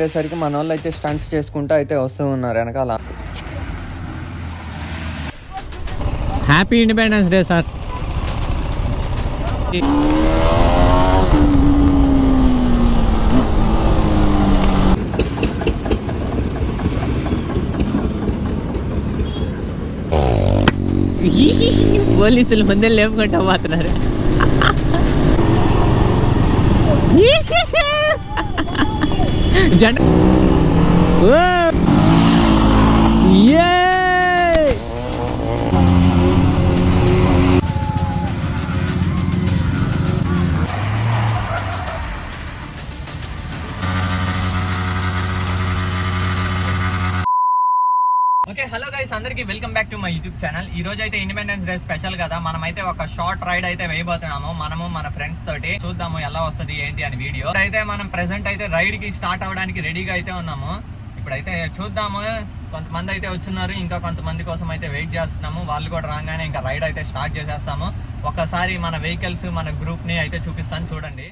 ఉండేసరికి మన వాళ్ళు అయితే స్టంట్స్ చేసుకుంటూ అయితే వస్తూ ఉన్నారు వెనకాల. హ్యాపీ ఇండిపెండెన్స్ డే సార్ పోలీసులు ముందే లేపుకుంటా పోతున్నారు. జెండ ఓ! హలో గైస్ అందరికి welcome back to my YouTube channel ఈ రోజు అయితే ఇండిపెండెన్స్ డే స్పెషల్ కదా. మనం అయితే ఒక షార్ట్ రైడ్ అయితే వేయబోతున్నాము. మనము మన ఫ్రెండ్స్ తోటి చూద్దాము ఎలా వస్తది ఏంటి అని వీడియో అయితే మనం ప్రెసెంట్ అయితే రైడ్కి స్టార్ట్ అవ్వడానికి రెడీగా అయితే ఉన్నాము. ఇప్పుడైతే చూద్దాము. కొంతమంది అయితే వచ్చున్నారు. ఇంకా కొంతమంది కోసం అయితే వెయిట్ చేస్తున్నాము. వాళ్ళు కూడా రాగానే ఇంకా రైడ్ అయితే స్టార్ట్ చేసేస్తాము. ఒకసారి మన వెహికల్స్ మన గ్రూప్ని అయితే చూపిస్తాను. చూడండి.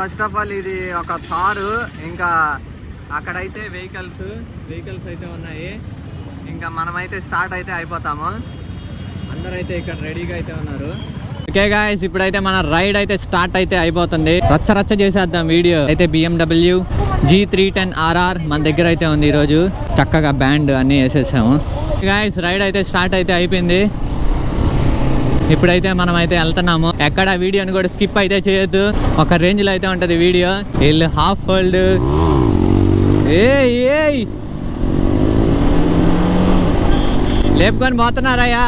ఫస్ట్ ఆఫ్ ఆల్ ఇది ఒక కారు ఇంకా అక్కడైతే వెహికల్స్ వెహికల్స్ అయితే ఉన్నాయి. ఇంకా మనమైతే స్టార్ట్ అయితే అయిపోతాము. అందరూ అయితే ఇక్కడ రెడీగా అయితే ఉన్నారు. ఓకే గాయస్ ఇప్పుడైతే మన రైడ్ అయితే స్టార్ట్ అయితే అయిపోతుంది. రచ్చ రచ్చ చేసేద్దాం వీడియో. అయితే BMW G three ten RR మన దగ్గర అయితే ఉంది ఈరోజు. చక్కగా బ్యాండ్ అన్నీ వేసేసాము. గాయస్ రైడ్ అయితే స్టార్ట్ అయితే అయిపోయింది. ఇప్పుడైతే మనం అయితే వెళ్తున్నాము. ఎక్కడ వీడియోని కూడా స్కిప్ అయితే చేయొద్దు. ఒక రేంజ్లో అయితే ఉంటుంది వీడియో. వీళ్ళు హాఫ్ వరల్డ్ ఏ ఏ లేపుకొని పోతున్నారయ్యా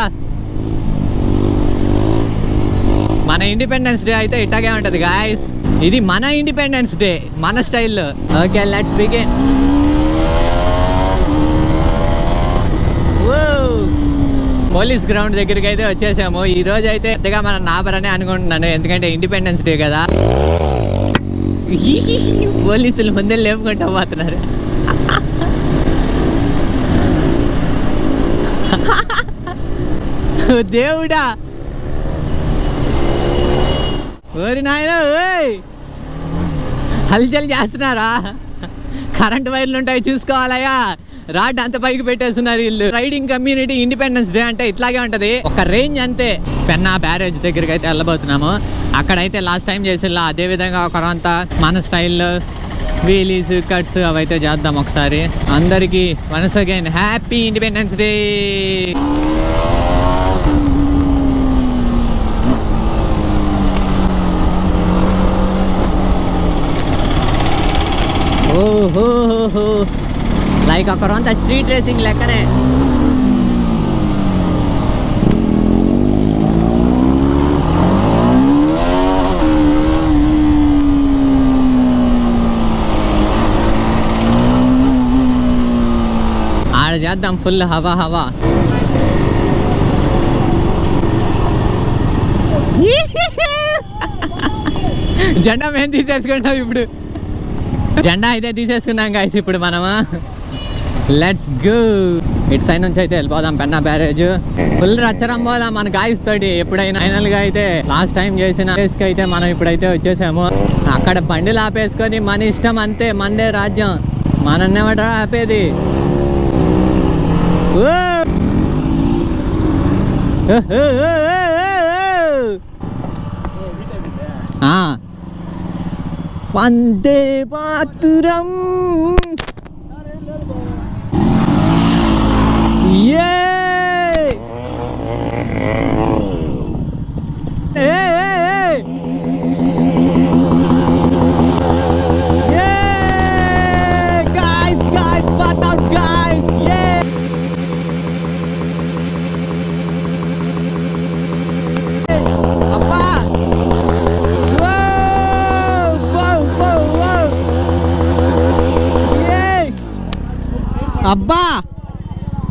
మన ఇండిపెండెన్స్ డే అయితే ఇట్టాగే ఉంటుంది గాయస్ ఇది మన ఇండిపెండెన్స్ డే మన స్టైల్లో okay let's begin police ground దగ్గరికి అయితే వచ్చేసాము. ఈ రోజు అయితే పెద్దగా మన నాబరనే అనుకుంటున్నాను ఎందుకంటే ఇండిపెండెన్స్ డే కదా. పోలీసులు ముందే లేపుకుంటా పోతున్నారు. దేవుడా. ఓరి నాయన ఓయ్. హల్చల్ చేస్తున్నారా? కరెంట్ వైర్లు ఉంటాయి చూసుకోవాలయ్యా. రాడ్ అంత పైకి పెట్టేస్తున్నారు వీళ్ళు. రైడింగ్ కమ్యూనిటీ ఇండిపెండెన్స్ డే అంటే ఇట్లాగే ఉంటది. ఒక రేంజ్ అంతే. పెన్నా బ్యారేజ్ దగ్గరికి అయితే వెళ్ళబోతున్నాము. అక్కడైతే లాస్ట్ టైం చేసిల్లా అదే విధంగా ఒకరంతా మన స్టైల్లో వీలీస్ కట్స్ అవైతే చేద్దాం ఒకసారి. అందరికీ once again happy independence day ఓహో లైక్ ఒకరంతా స్ట్రీట్ రేసింగ్ లెక్కనే. చేద్దాం ఫుల్ హవా హవా జెండా మేము తీసేసుకుంటాం ఇప్పుడు. జెండా అయితే తీసేసుకున్నాం గాయస్ ఇప్పుడు మనము. లెట్స్ గో ఇటు సైడ్ నుంచి అయితే వెళ్ళిపోదాం పెన్నా బ్యారేజ్. ఫుల్ రచ్చరం పోదాం మన గాయస్ తోటి. ఎప్పుడైనా ఫైనల్గా అయితే లాస్ట్ టైం చేసిన place కి అయితే మనం ఇప్పుడైతే వచ్చేసాము. అక్కడ బండిలు ఆపేసుకొని మన ఇష్టం అంతే మందే రాజ్యం. మనన్నేమట ఆపేది? ఓ! ఓ, ఓ, ఓ, ఓ, ఓ, ఓ! ఆ వందే మాతరం ఏ ఏ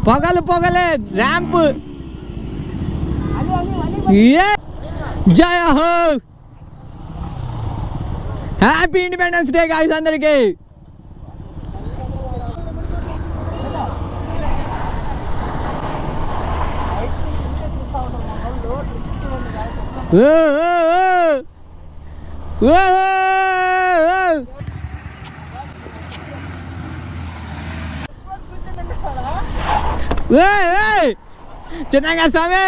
పొగలు పొగలే ర్యాంప్ ఏ! జయ హో హ్యాపీ ఇండిపెండెన్స్ డే గాయస్ అందరికి ఓ ఓ ఓ ఓ చిన్నగా స్వామి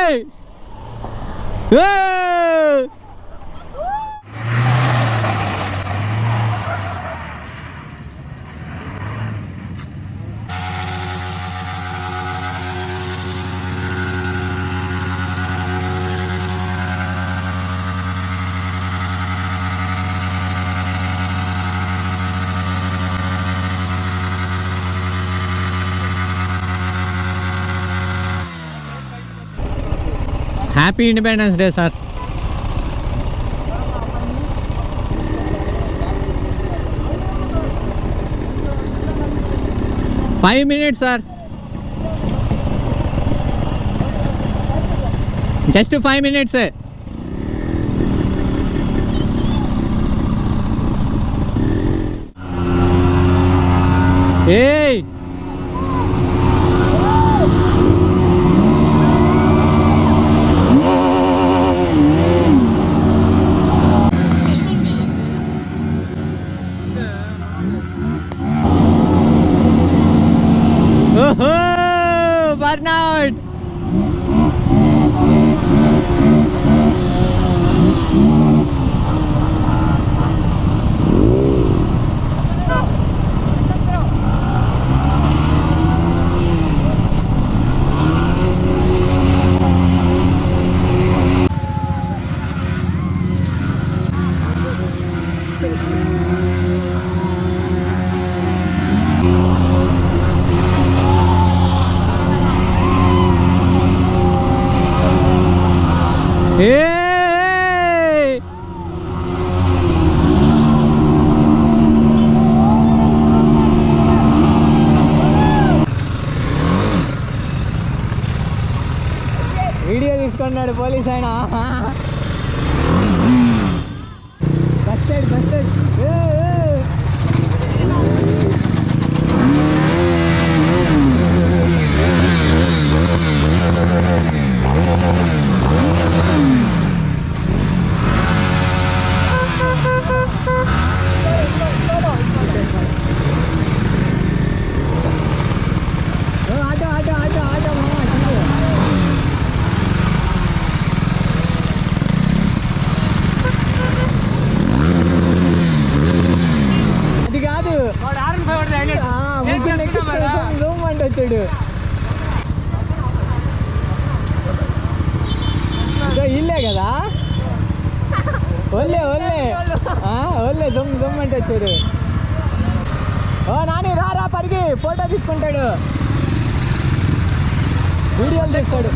happy independence day sir five minutes sir just five minutes ఏయ్ ఓహో బర్నౌట్ ఏయ్ వీడియో తీసుకున్నాడు పోలీస్ ఆయన busted busted auto auto auto auto మామ అది కాదు ఆ, ముగ్గురు ఎక్కించుకొని రూమ్ అంటే వచ్చాడు ఇదో ఇల్లే కదా ఓలే ఓలే ఆ, ఓలే దుమ్ దుమ్ అంటే వచ్చాడు. ఓ నాని రా రా పరిగి ఫోటో తీసుకుంటాడు. వీడియోలు తీస్తాడు.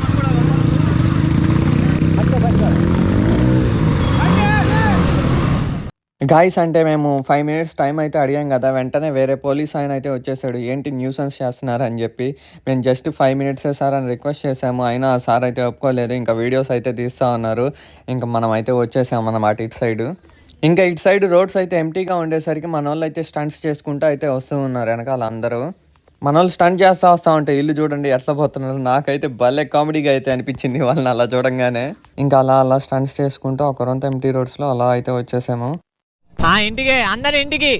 గాయస్ అంటే మేము ఫైవ్ మినిట్స్ టైం అయితే అడిగాం కదా వెంటనే వేరే పోలీస్ ఆయన అయితే వచ్చేసాడు. ఏంటి న్యూసెన్స్ చేస్తున్నారు అని చెప్పి మేము జస్ట్ ఫైవ్ మినిట్సే సార్ అని రిక్వెస్ట్ చేసాము. అయినా ఆ సార్ అయితే ఒప్పుకోలేదు. ఇంకా వీడియోస్ అయితే తీస్తా ఉన్నారు. ఇంకా మనం అయితే వచ్చేసాం అటు ఇటు సైడ్ ఇంకా ఇటు సైడ్ రోడ్స్ అయితే ఎంటీగా ఉండేసరికి మన వాళ్ళు అయితే స్టంట్స్ చేసుకుంటూ అయితే వస్తూ ఉన్నారు వెనకాల అందరూ. మన వాళ్ళు స్టంట్ చేస్తా వస్తా ఉంటే ఇల్లు చూడండి ఎట్లా పోతున్నారు. నాకైతే భలే కామెడీగా అయితే అనిపించింది వాళ్ళని అలా చూడంగానే. ఇంకా అలా అలా స్టంట్స్ చేసుకుంటూ ఒక రొంత ఎంటీ రోడ్స్లో అలా అయితే వచ్చేసాము. ఆ ఇంటికి అందరు ఇంటికి.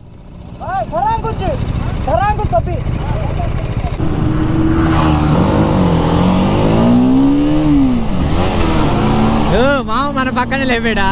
ఓ, మామ మన పక్కనే లేపాడా?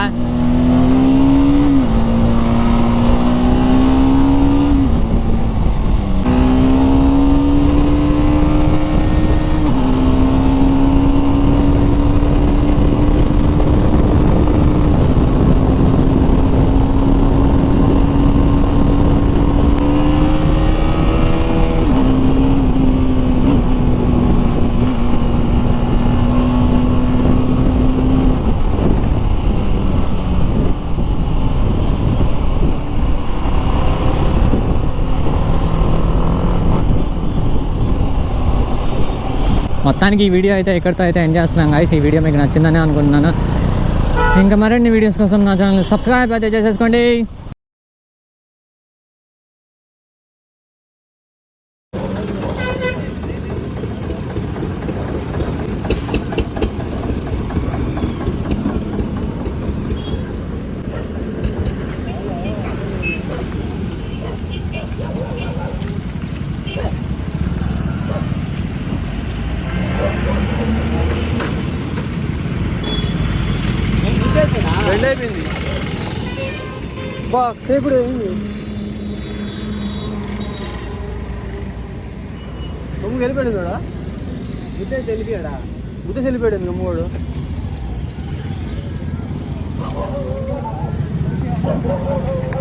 మొత్తానికి ఈ వీడియో అయితే ఎక్కడితో అయితే ఎంజాయ్ చేస్తున్నాం గాయస్ ఈ వీడియో మీకు నచ్చిందని అనుకుంటున్నాను. ఇంకా మరిన్ని వీడియోస్ కోసం నా ఛానల్ సబ్స్క్రైబ్ అయితే చేసేసుకోండి. బా చేపుడు ఏంది బొమ్మ వెళ్ళిపోయాడు కూడా గుద్దే తెలిపాడా బుద్ధ వెళ్ళిపోయాడు గమ్మోడు ఆ